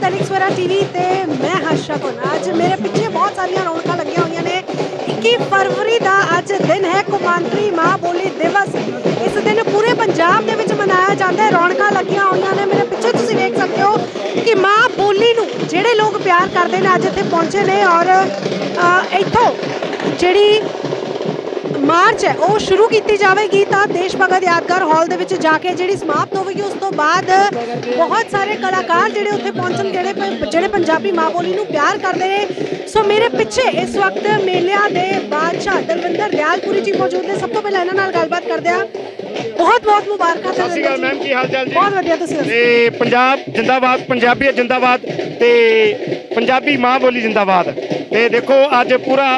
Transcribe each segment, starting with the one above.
ਸਤਿ ਸ਼੍ਰੀ ਅਕਾਲ ਟੀਵੀ ਤੇ ਮੈਂ ਹਰਸ਼ਾ ਕੋਨ ਅੱਜ ਮੇਰੇ ਪਿੱਛੇ ਬਹੁਤ ਸਾਰੀਆਂ ਰੌਣਕਾਂ ਲੱਗੀਆਂ ਹੋਈਆਂ ਨੇ। 21 ਫਰਵਰੀ ਦਾ ਅੱਜ ਦਿਨ ਹੈ, ਕੌਮਾਂਤਰੀ ਮਾਂ ਬੋਲੀ ਦਿਵਸ। ਇਸ ਦਿਨ ਪੂਰੇ ਪੰਜਾਬ ਦੇ ਵਿੱਚ ਮਨਾਇਆ ਜਾਂਦਾ ਹੈ। ਰੌਣਕਾਂ ਲੱਗੀਆਂ ਹੋਈਆਂ ਨੇ। ਮੇਰੇ ਪਿੱਛੇ ਤੁਸੀਂ ਵੇਖ ਸਕਦੇ ਹੋ ਕਿ ਮਾਂ ਬੋਲੀ ਨੂੰ ਜਿਹੜੇ ਲੋਕ ਪਿਆਰ ਕਰਦੇ ਨੇ, ਅੱਜ ਇੱਥੇ ਪਹੁੰਚੇ ਨੇ ਔਰ ਇੱਥੋਂ ਜਿਹੜੀ ਮਾਰਚ ਹੈ ਉਹ ਸ਼ੁਰੂ ਕੀਤੀ ਜਾਵੇਗੀ ਤਾਂ ਦੇਸ਼ ਭਗਤ ਯਾਦਗਾਰ ਹਾਲ ਦੇ ਵਿੱਚ ਜਾ ਕੇ ਜਿਹੜੀ ਸਮਾਪਤ ਹੋਵੇਗੀ ਉਸ ਤੋਂ ਬਾਅਦ ਬਹੁਤ ਸਾਰੇ ਕਲਾਕਾਰ ਜਿਹੜੇ ਉੱਥੇ ਪਹੁੰਚਣ ਜਿਹੜੇ ਜਿਹੜੇ ਪੰਜਾਬੀ ਮਾਂ ਬੋਲੀ ਨੂੰ ਪਿਆਰ ਕਰਦੇ ਨੇ। ਸੋ ਮੇਰੇ ਪਿੱਛੇ ਇਸ ਵਕਤ ਮੇਲਿਆਂ ਦੇ ਬਾਦਸ਼ਾਹ ਦਲਵਿੰਦਰ ਦਿਆਲਪੁਰੀ ਜੀ ਮੌਜੂਦ ਨੇ। ਸਭ ਤੋਂ ਪਹਿਲਾਂ ਇਹਨਾਂ ਨਾਲ ਗੱਲਬਾਤ ਕਰਦੇ ਹਾਂ। ਬਹੁਤ ਬਹੁਤ ਮੁਬਾਰਕਾਂ ਸਤਿ ਸ਼੍ਰੀ ਅਕਾਲ ਮੈਮ ਕੀ ਹਾਲ ਚਾਲ ਜੀ? ਬਹੁਤ ਵਧੀਆ ਤੁਸੀਂ। ਤੇ ਪੰਜਾਬ ਜਿੰਦਾਬਾਦ ਪੰਜਾਬੀਅਤ ਜਿੰਦਾਬਾਦ ਤੇ ਪੰਜਾਬੀ ਮਾਂ ਬੋਲੀ ਜਿੰਦਾਬਾਦ। ਤੇ ਦੇਖੋ ਅੱਜ ਪੂਰਾ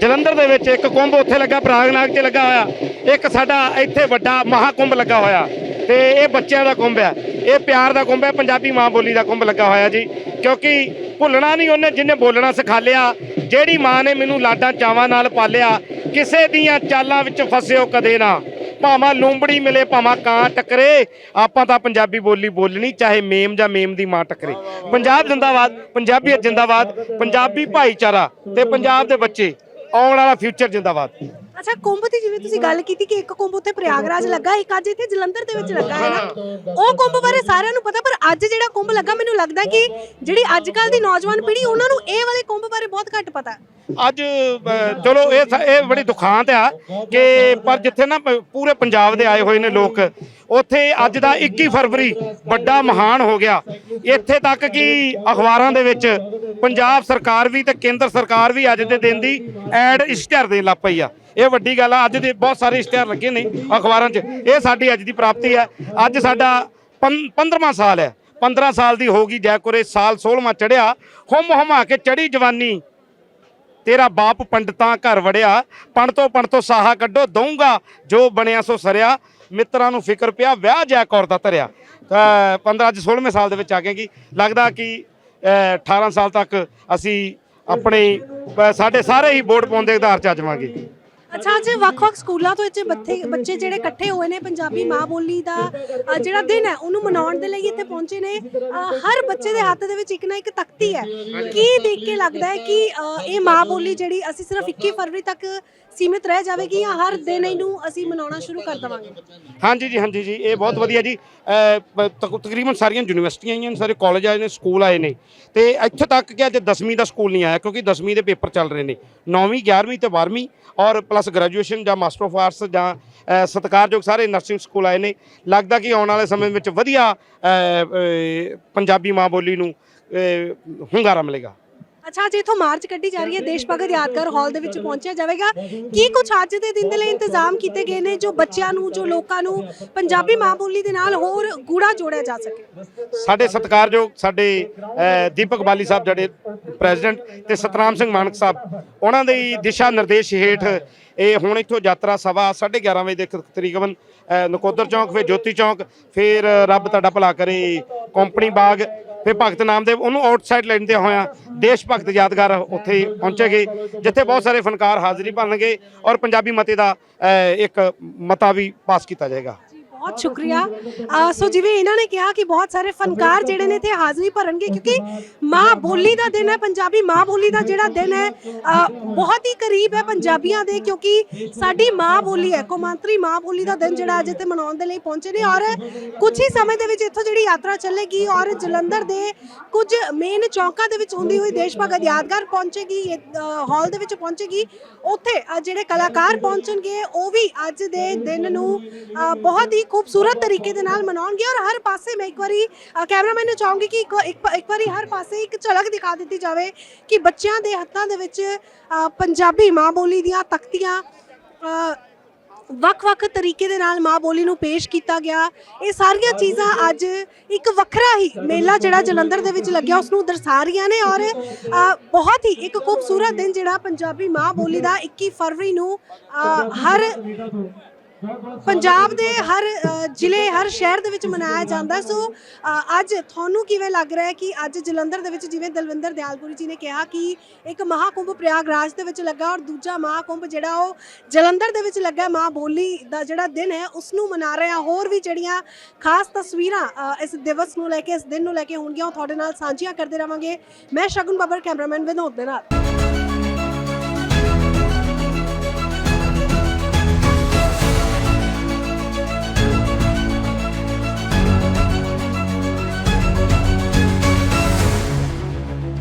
ਜਲੰਧਰ ਦੇ ਵਿੱਚ ਇੱਕ ਕੁੰਭ ਉੱਥੇ ਲੱਗਾ, ਪ੍ਰਾਗਨਾਗ 'ਚ ਲੱਗਾ ਹੋਇਆ। ਇੱਕ ਸਾਡਾ ਇੱਥੇ ਵੱਡਾ ਮਹਾਕੁੰਭ ਲੱਗਾ ਹੋਇਆ। ਤੇ ਇਹ ਬੱਚਿਆਂ ਦਾ ਕੁੰਭ ਹੈ। ਇਹ ਪਿਆਰ ਦਾ ਕੁੰਭ ਹੈ, ਪੰਜਾਬੀ ਮਾਂ ਬੋਲੀ ਦਾ ਕੁੰਭ ਲੱਗਾ ਹੋਇਆ ਜੀ। ਕਿਉਂਕਿ ਭੁੱਲਣਾ ਨਹੀਂ ਉਹਨੇ, ਜਿਹਨੇ ਬੋਲਣਾ ਸਿਖਾ ਲਿਆ। ਜਿਹੜੀ ਮਾਂ ਨੇ ਮੈਨੂੰ ਲਾਡਾਂ ਚਾਵਾਂ ਨਾਲ ਪਾਲਿਆ, ਕਿਸੇ ਦੀਆਂ ਚਾਲਾਂ ਵਿੱਚ ਫਸਿਓ ਕਦੇ ਨਾ। ਭਾਵਾਂ ਲੂੰਬੜੀ ਮਿਲੇ, ਭਾਵਾਂ ਕਾਂ ਟਕਰੇ। ਆਪਾਂ ਤਾਂ ਪੰਜਾਬੀ ਬੋਲੀ ਬੋਲਣੀ, ਚਾਹੇ ਮੇਮ ਜਾਂ ਮੇਮ ਦੀ ਮਾਂ ਟੱਕਰੇ। ਪੰਜਾਬ ਜਿੰਦਾਬਾਦ ਪੰਜਾਬੀਅਤ ਜਿੰਦਾਬਾਦ, ਪੰਜਾਬੀ ਭਾਈਚਾਰਾ ਤੇ ਪੰਜਾਬ ਦੇ ਬੱਚੇ। ਆਉਣ ਵਾਲਾ ਫਿਊਚਰ ਜਿੰਦਾਬਾਦ। ਅੱਛਾ ਕੁੰਭ ਦੀ ਜਿਵੇਂ ਤੁਸੀਂ ਗੱਲ ਕੀਤੀ ਕਿ ਇੱਕ ਕੁੰਭ ਉੱਥੇ ਪ੍ਰਯਾਗਰਾਜ ਲੱਗਾ ਇੱਕ ਅੱਜ ਇੱਥੇ ਜਲੰਧਰ ਦੇ ਵਿੱਚ ਲੱਗਾ ਹੈ ਨਾ? ਉਹ ਕੁੰਭ ਬਾਰੇ ਸਾਰਿਆਂ ਨੂੰ ਪਤਾ ਪਰ ਅੱਜ ਜਿਹੜਾ ਕੁੰਭ ਲੱਗਾ ਮੈਨੂੰ ਲੱਗਦਾ ਕਿ ਜਿਹੜੀ ਅੱਜ ਕੱਲ ਦੀ ਨੌਜਵਾਨ ਪੀੜ੍ਹੀ ਉਹਨਾਂ ਨੂੰ ਇਹ ਵਾਲੇ ਕੁੰਭ ਬਾਰੇ ਬਹੁਤ ਘੱਟ ਪਤਾ। ਅੱਜ ਅ, ਚਲੋ ਇਹ ਸ- ਇਹ ਬੜੀ ਦੁਖਾਂਤ ਆ ਕਿ ਪਰ ਜਿੱਥੇ ਨਾ ਪ- ਪੂਰੇ ਪੰਜਾਬ ਦੇ ਆਏ ਹੋਏ ਨੇ ਲੋਕ ਉੱਥੇ ਅੱਜ ਦਾ 21 ਫਰਵਰੀ ਵੱਡਾ ਮਹਾਨ ਹੋ ਗਿਆ। ਇੱਥੇ ਤੱਕ ਕਿ ਅਖਬਾਰਾਂ ਦੇ ਵਿੱਚ ਪੰਜਾਬ ਸਰਕਾਰ ਵੀ ਤੇ ਕੇਂਦਰ ਸਰਕਾਰ ਵੀ ਅੱਜ ਦੇ ਦਿਨ ਦੀ ਐਡ ਇਸ਼ਤਿਹਾਰ ਦੇਣ ਲੱਗ ਪਈ ਆ। ਇਹ ਵੱਡੀ ਗੱਲ ਆ, ਅੱਜ ਦੇ ਬਹੁਤ ਸਾਰੇ ਇਸ਼ਤਿਹਾਰ ਲੱਗੇ ਨੇ ਅਖਬਾਰਾਂ 'ਚ। ਇਹ ਸਾਡੀ ਅੱਜ ਦੀ ਪ੍ਰਾਪਤੀ ਹੈ ਅੱਜ ਸਾਡਾ 15ਵਾਂ ਸਾਲ ਹੈ 15 ਸਾਲ ਦੀ ਹੋ ਗਈ ਜੈਕੁਰੇ ਸਾਲ 16ਵਾਂ ਚੜਿਆ ਹੁਮ ਹੁਮਾ ਕੇ ਚੜੀ ਜਵਾਨੀ। ਤੇਰਾ ਬਾਪ ਪੰਡਤਾਂ ਘਰ ਵੜਿਆ। ਪਣ ਤੋਂ ਪਣ ਤੋਂ ਸਾਹਾ ਕੱਢੋ, ਦਊਂਗਾ ਜੋ ਬਣਿਆ ਸੋ ਸਰਿਆ। ਮਿੱਤਰਾਂ ਨੂੰ ਫਿਕਰ ਪਿਆ, ਵਿਆਹ ਜੈ ਕੌਰ ਦਾ ਧਰਿਆ। ਤਾਂ 15 ਅੱਜ 16ਵੇਂ ਸਾਲ ਦੇ ਵਿੱਚ ਆ ਗਏ ਕਿ ਲੱਗਦਾ ਕਿ 18 ਸਾਲ ਤੱਕ ਅਸੀਂ ਆਪਣੇ ਸਾਡੇ ਸਾਰੇ ਹੀ ਵੋਟ ਪਾਉਣ ਦੇ ਆਧਾਰ 'ਚ ਆ ਅੱਛਾ, ਅੱਜ ਵੱਖ-ਵੱਖ ਸਕੂਲਾਂ ਤੋਂ ਇੱਥੇ ਬੱਚੇ ਬੱਚੇ ਜਿਹੜੇ ਇਕੱਠੇ ਹੋਏ ਨੇ, ਪੰਜਾਬੀ ਮਾਂ ਬੋਲੀ ਦਾ ਜਿਹੜਾ ਦਿਨ ਹੈ, ਉਹਨੂੰ ਮਨਾਉਣ ਦੇ ਲਈ ਇੱਥੇ ਪਹੁੰਚੇ ਨੇ। ਹਰ ਬੱਚੇ ਦੇ ਹੱਥ ਦੇ ਵਿੱਚ ਇੱਕ ਨਾ ਇੱਕ ਤਖਤੀ ਹੈ। ਕੀ ਦੇਖ ਕੇ ਲੱਗਦਾ ਹੈ ਕਿ ਇਹ ਮਾਂ ਬੋਲੀ ਜਿਹੜੀ, ਅਸੀਂ ਸਿਰਫ 21 ਫਰਵਰੀ ਤੱਕ ਸੀਮਿਤ ਰਹਿ ਜਾਵੇਗੀ ਜਾਂ ਹਰ ਦਿਨ ਇਹਨੂੰ ਅਸੀਂ ਮਨਾਉਣਾ ਸ਼ੁਰੂ ਕਰ ਦੇਵਾਂਗੇ। ਹਾਂਜੀ ਜੀ ਹਾਂਜੀ ਜੀ ਇਹ ਬਹੁਤ ਵਧੀਆ ਜੀ। ਅਹ, ਪ- ਤਕ- ਤਕਰੀਬਨ ਸਾਰੀਆਂ ਯੂਨੀਵਰਸਿਟੀਆਂ ਆਈਆਂ ਨੇ ਸਾਰੇ ਕਾਲਜ ਆਏ ਨੇ ਸਕੂਲ ਆਏ ਨੇ। ਤੇ ਇੱਥੇ ਤੱਕ ਕਿ ਅੱਜ 10ਵੀਂ ਦਾ ਸਕੂਲ ਨਹੀਂ ਆਇਆ ਕਿਉਂਕਿ 10ਵੀਂ ਦੇ ਪੇਪਰ ਚੱਲ ਰਹੇ ਨੇ। 9ਵੀਂ 11ਵੀਂ ਤੇ 12ਵੀਂ ਔਰ ਪਲੱਸ ਗ੍ਰੈਜੂਏਸ਼ਨ ਜਾਂ ਮਾਸਟਰ ਆਫ ਆਰਟਸ ਜਾਂ ਅਹ, ਸਤਿਕਾਰਯੋਗ ਸਾਰੇ ਨਰਸਿੰਗ ਸਕੂਲ ਆਏ ਨੇ। ਲੱਗਦਾ ਕਿ ਆਉਣ ਵਾਲੇ ਸਮੇਂ ਵਿੱਚ ਵਧੀਆ ਅਹ, ਅਹ, ਪੰਜਾਬੀ ਮਾਂ ਬੋਲੀ ਨੂੰ ਅਹ, ਹੁੰਗਾਰਾ ਮਿਲੇਗਾ। ਅੱਛਾ, ਅੱਜ ਇਥੋਂ ਮਾਰਚ ਕੱਢੀ ਜਾ ਰਹੀ ਹੈ, ਦੇਸ਼ ਭਗਤ ਯਾਦਗਾਰ ਹਾਲ ਦੇ ਵਿੱਚ ਪਹੁੰਚਿਆ ਜਾਵੇਗਾ। ਕੀ ਕੁਝ ਅੱਜ ਦੇ ਦਿਨ ਦੇ ਲਈ ਇੰਤਜ਼ਾਮ ਕੀਤੇ ਗਏ ਨੇ, ਜੋ ਬੱਚਿਆਂ ਨੂੰ, ਜੋ ਲੋਕਾਂ ਨੂੰ ਪੰਜਾਬੀ ਮਾਂ ਬੋਲੀ ਦੇ ਨਾਲ ਹੋਰ ਗੂੜਾ ਜੋੜਿਆ ਜਾ ਸਕੇ? ਸਾਡੇ ਸਤਿਕਾਰਯੋਗ, ਸਾਡੇ ਦੀਪਕ ਬਾਲੀ ਸਾਹਿਬ, ਜਿਹੜੇ ਪ੍ਰੈਜ਼ੀਡੈਂਟ ਤੇ ਸਤਨਾਮ ਸਿੰਘ ਮਾਨਕ ਸਾਹਿਬ, ਉਹਨਾਂ ਦੇ ਦਿਸ਼ਾ ਨਿਰਦੇਸ਼ ਹੇਠ ਇਹ ਹੁਣ ਇੱਥੋਂ ਯਾਤਰਾ ਸਵਾ 11:30 ਵਜੇ ਦੇ ਤਕਰੀਬਨ ਨਕੋਦਰ ਚੌਂਕ, ਫਿਰ ਜੋਤੀ ਚੌਂਕ, ਫਿਰ ਰੱਬ ਤੁਹਾਡਾ ਭਲਾ ਕਰੇ, ਕੰਪਨੀ ਬਾਗ ਫਿਰ ਭਗਤ ਨਾਮਦੇਵ ਉਹਨੂੰ ਆਊਟਸਾਈਡ ਲੈਂਦੇ ਹੋਇਆਂ। ਦੇਸ਼ ਭਗਤ ਯਾਦਗਾਰ ਉੱਥੇ ਪਹੁੰਚੇਗੇ, ਜਿੱਥੇ ਬਹੁਤ ਸਾਰੇ ਫਨਕਾਰ ਹਾਜ਼ਰੀ ਭਰਨਗੇ ਔਰ ਪੰਜਾਬੀ ਮਤੇ ਦਾ ਇੱਕ ਮਤਾ ਵੀ ਪਾਸ ਕੀਤਾ ਜਾਏਗਾ। ਬਹੁਤ ਸ਼ੁਕਰੀਆ। ਅਹ, ਸੋ ਜਿਵੇਂ ਇਹਨਾਂ ਨੇ ਕਿਹਾ ਕਿ ਬਹੁਤ ਸਾਰੇ ਫਨਕਾਰ ਜਿਹੜੇ ਨੇ ਇੱਥੇ ਹਾਜ਼ਰੀ ਭਰਨਗੇ, ਕਿਉਂਕਿ ਮਾਂ ਬੋਲੀ ਦਾ ਦਿਨ ਹੈ, ਪੰਜਾਬੀ ਮਾਂ ਬੋਲੀ ਦਾ ਜਿਹੜਾ ਦਿਨ ਹੈ, ਅਹ, ਬਹੁਤ ਹੀ ਕਰੀਬ ਹੈ ਪੰਜਾਬੀਆਂ ਦੇ, ਕਿਉਂਕਿ ਸਾਡੀ ਮਾਂ ਬੋਲੀ ਹੈ, ਕੌਮਾਂਤਰੀ ਮਾਂ ਬੋਲੀ ਦਾ ਦਿਨ ਜਿਹੜਾ ਅੱਜ ਇੱਥੇ ਮਨਾਉਣ ਦੇ ਲਈ ਪਹੁੰਚੇ ਨੇ ਔਰ ਕੁਝ ਹੀ ਸਮੇਂ ਦੇ ਵਿੱਚ ਇੱਥੋਂ ਜਿਹੜੀ ਯਾਤਰਾ ਚੱਲੇਗੀ ਔਰ ਜਲੰਧਰ ਦੇ ਕੁਝ ਮੇਨ ਚੌਂਕਾਂ ਦੇ ਵਿੱਚ ਹੁੰਦੀ ਹੋਈ ਦੇਸ਼ ਭਗਤ ਯਾਦਗਾਰ ਪਹੁੰਚੇਗੀ ਹਾਲ ਦੇ ਵਿੱਚ ਪਹੁੰਚੇਗੀ। ਉੱਥੇ, ਅਹ, ਜਿਹੜੇ ਕਲਾਕਾਰ ਪਹੁੰਚਣਗੇ, ਉਹ ਵੀ ਅੱਜ ਦੇ ਦਿਨ ਨੂੰ, ਅਹ, ਬਹੁਤ ਹੀ ਖੂਬਸੂਰਤ ਤਰੀਕੇ ਦੇ ਨਾਲ ਮਨਾਉਣਗੇ ਔਰ ਹਰ ਪਾਸੇ ਮੈਂ ਇੱਕ ਵਾਰੀ ਕੈਮਰਾਮੈਨ ਨੂੰ ਚਾਹੂੰਗੀ ਕਿ ਇੱਕ ਇੱਕ ਇੱਕ ਵਾਰੀ ਹਰ ਪਾਸੇ ਇੱਕ ਝਲਕ ਦਿਖਾ ਦਿੱਤੀ ਜਾਵੇ ਕਿ ਬੱਚਿਆਂ ਦੇ ਹੱਥਾਂ ਦੇ ਵਿੱਚ ਅਹ ਪੰਜਾਬੀ ਮਾਂ ਬੋਲੀ ਦੀਆਂ ਤਖਤੀਆਂ ਅਹ ਵੱਖ-ਵੱਖ ਤਰੀਕੇ ਦੇ ਨਾਲ ਮਾਂ ਬੋਲੀ ਨੂੰ ਪੇਸ਼ ਕੀਤਾ ਗਿਆ। ਇਹ ਸਾਰੀਆਂ ਚੀਜ਼ਾਂ ਅੱਜ ਇੱਕ ਵੱਖਰਾ ਹੀ ਮੇਲਾ ਜਿਹੜਾ ਜਲੰਧਰ ਦੇ ਵਿੱਚ ਲੱਗਿਆ ਉਸ ਨੂੰ ਦਰਸਾ ਰਹੀਆਂ ਨੇ ਔਰ ਅ, ਬਹੁਤ ਹੀ ਇੱਕ ਖੂਬਸੂਰਤ ਦਿਨ ਜਿਹੜਾ ਪੰਜਾਬੀ ਮਾਂ ਬੋਲੀ ਦਾ 21 ਫਰਵਰੀ ਨੂੰ ਅ, ਹਰ ਪੰਜਾਬ ਦੇ ਹਰ ਜ਼ਿਲ੍ਹੇ, ਹਰ ਸ਼ਹਿਰ ਦੇ ਵਿੱਚ ਮਨਾਇਆ ਜਾਂਦਾ ਸੋ ਅੱਜ ਤੁਹਾਨੂੰ ਕਿਵੇਂ ਲੱਗ ਰਿਹਾ ਹੈ ਕਿ ਅੱਜ ਜਲੰਧਰ ਦੇ ਵਿੱਚ ਜਿਵੇਂ ਦਲਵਿੰਦਰ ਦਿਆਲਪੁਰੀ ਜੀ ਨੇ ਕਿਹਾ ਕਿ ਇੱਕ ਮਹਾਕੁੰਭ ਪ੍ਰਯਾਗਰਾਜ ਦੇ ਵਿੱਚ ਲੱਗਾ ਔਰ ਦੂਜਾ ਮਹਾਕੁੰਭ ਜਿਹੜਾ ਉਹ ਜਲੰਧਰ ਦੇ ਵਿੱਚ ਲੱਗਾ ਮਾਂ ਬੋਲੀ ਦਾ ਜਿਹੜਾ ਦਿਨ ਹੈ, ਉਸ ਨੂੰ ਮਨਾ ਰਹੇ। ਹਾਂ ਹੋਰ ਵੀ ਜਿਹੜੀਆਂ ਖਾਸ ਤਸਵੀਰਾਂ ਇਸ ਦਿਵਸ ਨੂੰ ਲੈ ਕੇ, ਇਸ ਦਿਨ ਨੂੰ ਲੈ ਕੇ ਹੋਣਗੀਆਂ, ਉਹ ਤੁਹਾਡੇ ਨਾਲ ਸਾਂਝੀਆਂ ਕਰਦੇ ਰਵਾਂਗੇ। ਮੈਂ ਸ਼ਗੁਨ ਬੱਬਰ, ਕੈਮਰਾਮੈਨ ਵਿਨੋਦ ਦੇ ਨਾਲ।